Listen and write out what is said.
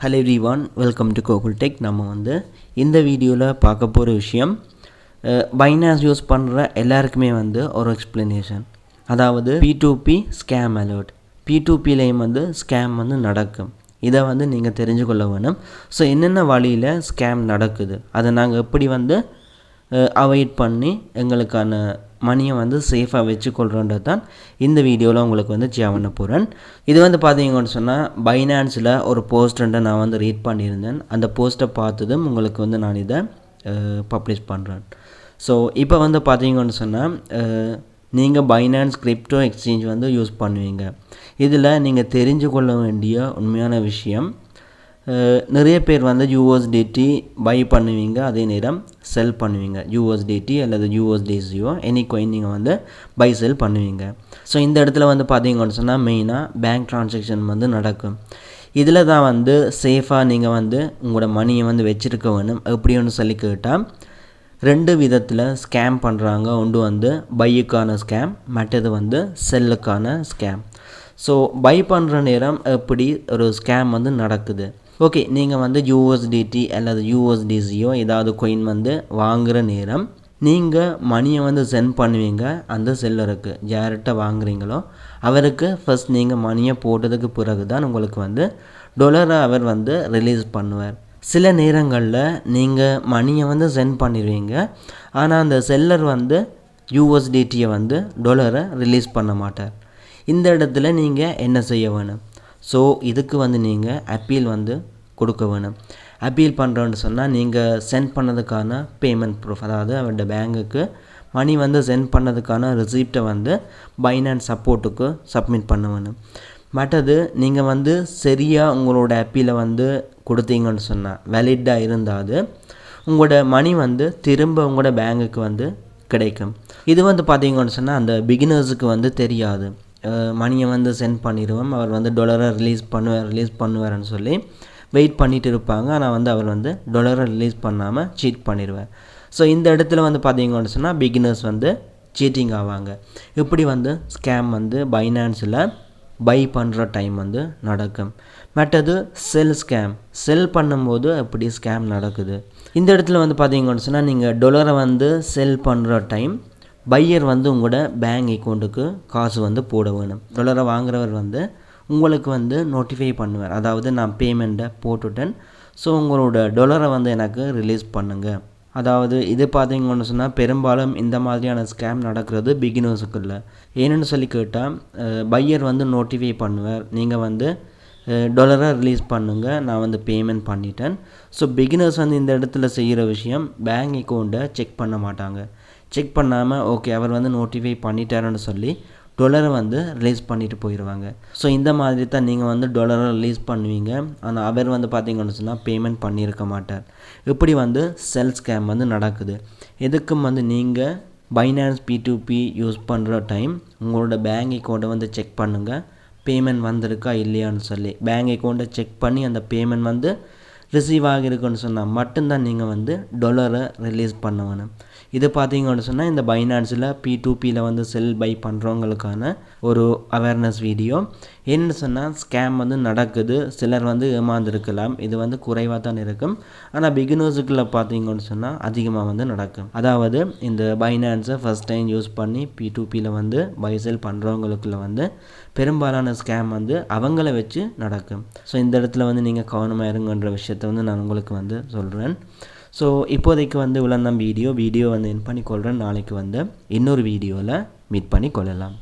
Hello everyone welcome to Gokul tech நம்ம வந்து இந்த வீடியோவில் பார்க்க போகிற விஷயம் பைனாஸ் யூஸ் பண்ணுற எல்லாருக்குமே வந்து ஒரு எக்ஸ்ப்ளனேஷன் அதாவது P to P scam alert P to பிலேயும் வந்து ஸ்கேம் வந்து நடக்கும். இதை வந்து நீங்கள் தெரிஞ்சு கொள்ள வேணும். ஸோ என்னென்ன வழியில் ஸ்கேம் நடக்குது? அதை நாங்கள் எப்படி வந்து அவாய்ட் பண்ணி எங்களுக்கான மணியை வந்து சேஃபாக வச்சுக்கொள்கிறோன்றது தான் இந்த வீடியோவில் உங்களுக்கு வந்து ஷேர் பண்ண போகிறேன் இது வந்து பார்த்தீங்கன்னு சொன்னால் பைனான்ஸில் ஒரு போஸ்ட்டை நான் வந்து ரீட் பண்ணியிருந்தேன். அந்த போஸ்ட்டை பார்த்ததும் உங்களுக்கு வந்து நான் இதை பப்ளிஷ் பண்ணுறேன் ஸோ இப்போ வந்து பார்த்தீங்கன்னு சொன்னால் நீங்கள் பைனான்ஸ் கிரிப்டோ எக்ஸ்சேஞ்ச் வந்து யூஸ் பண்ணுவீங்க. இதில் நீங்கள் தெரிஞ்சு கொள்ள வேண்டிய உண்மையான விஷயம் நிறைய பேர் வந்து யூஎஸ்டிடி பை பண்ணுவீங்க அதே நேரம் செல் பண்ணுவீங்க. யூஎஸ்டிடி அல்லது யூஎஸ்டிசியோ எனி coin நீங்கள் வந்து பை செல் பண்ணுவீங்க. ஸோ இந்த இடத்துல வந்து பார்த்தீங்கன்னு சொன்னால் மெயினாக பேங்க் ட்ரான்சாக்ஷன் வந்து நடக்கும். இதில் தான் வந்து சேஃபாக நீங்கள் வந்து உங்களோட மணியை வந்து வச்சுருக்க வேணும். எப்படின்னு சொல்லி கேட்டால் ரெண்டு விதத்தில் ஸ்கேம் பண்ணுறாங்க ஒன்று வந்து பையுக்கான ஸ்கேம் மற்றது வந்து செல்லுக்கான ஸ்கேம் ஸோ பை பண்ணுற நேரம் எப்படி ஒரு ஸ்கேம் வந்து நடக்குது? ஓகே நீங்கள் வந்து யூஎஸ்டிடி அல்லது யூஎஸ்டிசியோ ஏதாவது கொயின் வந்து வாங்குகிற நேரம் நீங்கள் மணியை வந்து சென்ட் பண்ணுவீங்க அந்த செல்லருக்கு. யார்கிட்ட வாங்குறீங்களோ அவருக்கு ஃபஸ்ட் நீங்கள் மணியை போட்டதுக்கு பிறகு தான் உங்களுக்கு வந்து டொலரை அவர் வந்து ரிலீஸ் பண்ணுவார். சில நேரங்களில் நீங்கள் மணியை வந்து சென்ட் பண்ணிடுவீங்க ஆனால் அந்த செல்லர் வந்து யூஎஸ்டிடியை வந்து டொலரை ரிலீஸ் பண்ண மாட்டார். இந்த இடத்துல நீங்கள் என்ன செய்ய வேணும்? ஸோ இதுக்கு வந்து நீங்கள் அப்பீல் வந்து கொடுக்க வேணும். அப்பீல் பண்ணுறோன்னு சொன்னால் நீங்கள் சென்ட் பண்ணதுக்கான பேமெண்ட் ப்ரூஃப் அதாவது அவருடைய பேங்குக்கு மணி வந்து சென்ட் பண்ணதுக்கான ரிசிப்டை வந்து பைனான்ஸ் சப்போர்ட்டுக்கு சப்மிட் பண்ண வேணும். மற்றது நீங்கள் வந்து சரியாக உங்களோட அப்பீலை வந்து கொடுத்தீங்கன்னு சொன்னால் வேலிட்டாக இருந்தால் உங்களோட மணி வந்து திரும்ப உங்களோட பேங்குக்கு வந்து கிடைக்கும். இது வந்து பார்த்தீங்கன்னு சொன்னால் அந்த பிகினர்ஸுக்கு வந்து தெரியாது. மணியை வந்து சென்ட் பண்ணிடுவோம். அவர் வந்து டொலரை ரிலீஸ் பண்ணுவார் ரிலீஸ் பண்ணுவார்னு சொல்லி வெயிட் பண்ணிட்டு இருப்பாங்க. ஆனால் வந்து அவர் வந்து டொலரை ரிலீஸ் பண்ணாமல் சீட் பண்ணிடுவார். ஸோ இந்த இடத்துல வந்து பார்த்தீங்கன்னு சொன்னால் பிகினர்ஸ் வந்து சீட்டிங் ஆவாங்க. இப்படி வந்து ஸ்கேம் வந்து பைனான்ஸில் பை பண்ணுற டைம் வந்து நடக்கும். மற்றது செல் ஸ்கேம் செல் பண்ணும்போது அப்படி ஸ்கேம் நடக்குது? இந்த இடத்துல வந்து பார்த்தீங்கன்னு சொன்னால் நீங்கள் டொலரை வந்து செல் பண்ணுற டைம் பையர் வந்து உங்களோட பேங்க் அக்கௌண்ட்டுக்கு காசு வந்து போட வேணும். டொலரை வாங்குறவர் வந்து உங்களுக்கு வந்து நோட்டிஃபை பண்ணுவார். அதாவது நான் பேமெண்ட்டை போட்டுட்டேன். ஸோ உங்களோட டொலரை வந்து எனக்கு ரிலீஸ் பண்ணுங்கள் அதாவது இது பார்த்தீங்கன்னு சொன்னால் பெரும்பாலும் இந்த மாதிரியான ஸ்கேம் நடக்கிறது பிகினர்ஸுக்குள்ள ஏன்னு சொல்லி கேட்டால் பையர் வந்து நோட்டிஃபை பண்ணுவார். நீங்கள் வந்து டொலராக ரிலீஸ் பண்ணுங்கள் நான் வந்து பேமெண்ட் பண்ணிட்டேன். ஸோ பிகினர்ஸ் வந்து இந்த இடத்துல செய்கிற விஷயம் பேங்க் அக்கௌண்ட்டை செக் பண்ண மாட்டாங்க. செக் பண்ணாமல் ஓகே அவர் வந்து நோட்டிஃபை பண்ணிட்டாருன்னு சொல்லி டொலரை வந்து ரிலீஸ் பண்ணிட்டு போயிடுவாங்க ஸோ இந்த மாதிரி தான் நீங்கள் வந்து டொலரை ரிலீஸ் பண்ணுவீங்க. ஆனால் அவர் வந்து பார்த்தீங்கன்னு சொன்னால் பேமெண்ட் பண்ணியிருக்க மாட்டார். இப்படி வந்து செல் ஸ்கேம் வந்து நடக்குது. எதுக்கும் வந்து நீங்கள் Binance P to P use பண்ணுற டைம் உங்களோட பேங்க் அக்கௌண்ட்டை வந்து செக் பண்ணுங்கள் பேமெண்ட் வந்திருக்கா இல்லையான்னு சொல்லி. பேங்க் அக்கௌண்ட்டை செக் பண்ணி அந்த பேமெண்ட் வந்து ரிசீவ் ஆகிருக்குன்னு சொன்னால் மட்டும்தான் நீங்கள் வந்து டொலரை ரிலீஸ் பண்ணணும் இது பார்த்தீங்கன்னு சொன்னால் இந்த பைனான்ஸில் பி டூ பியில் வந்து செல் பை பண்ணுறவங்களுக்கான ஒரு அவேர்னஸ் வீடியோ என்னென்னு சொன்னால் ஸ்கேம் வந்து நடக்குது. சிலர் வந்து ஏமாந்துருக்கலாம். இது வந்து குறைவாக தான் இருக்கும். ஆனால் பிகினர்ஸுக்குள்ள பார்த்தீங்கன்னு சொன்னால் அதிகமாக வந்து நடக்கும். அதாவது இந்த பைனான்ஸை ஃபஸ்ட் டைம் யூஸ் பண்ணி பி டூ பியில் வந்து பை செல் பண்ணுறவங்களுக்குள்ள வந்து பெரும்பாலான ஸ்கேம் வந்து அவங்கள வச்சு நடக்கும். ஸோ இந்த இடத்துல வந்து நீங்கள் கவனமாக இருங்கன்ற விஷயத்தை வந்து நான் உங்களுக்கு வந்து சொல்கிறேன் ஸோ இப்போதைக்கு வந்து இவ்வளோ தான் வீடியோ வீடியோ வந்து என் பண்ணி கொள்கிறேன் நாளைக்கு வந்து இன்னொரு வீடியோவில் மீட் பண்ணி கொள்ளலாம்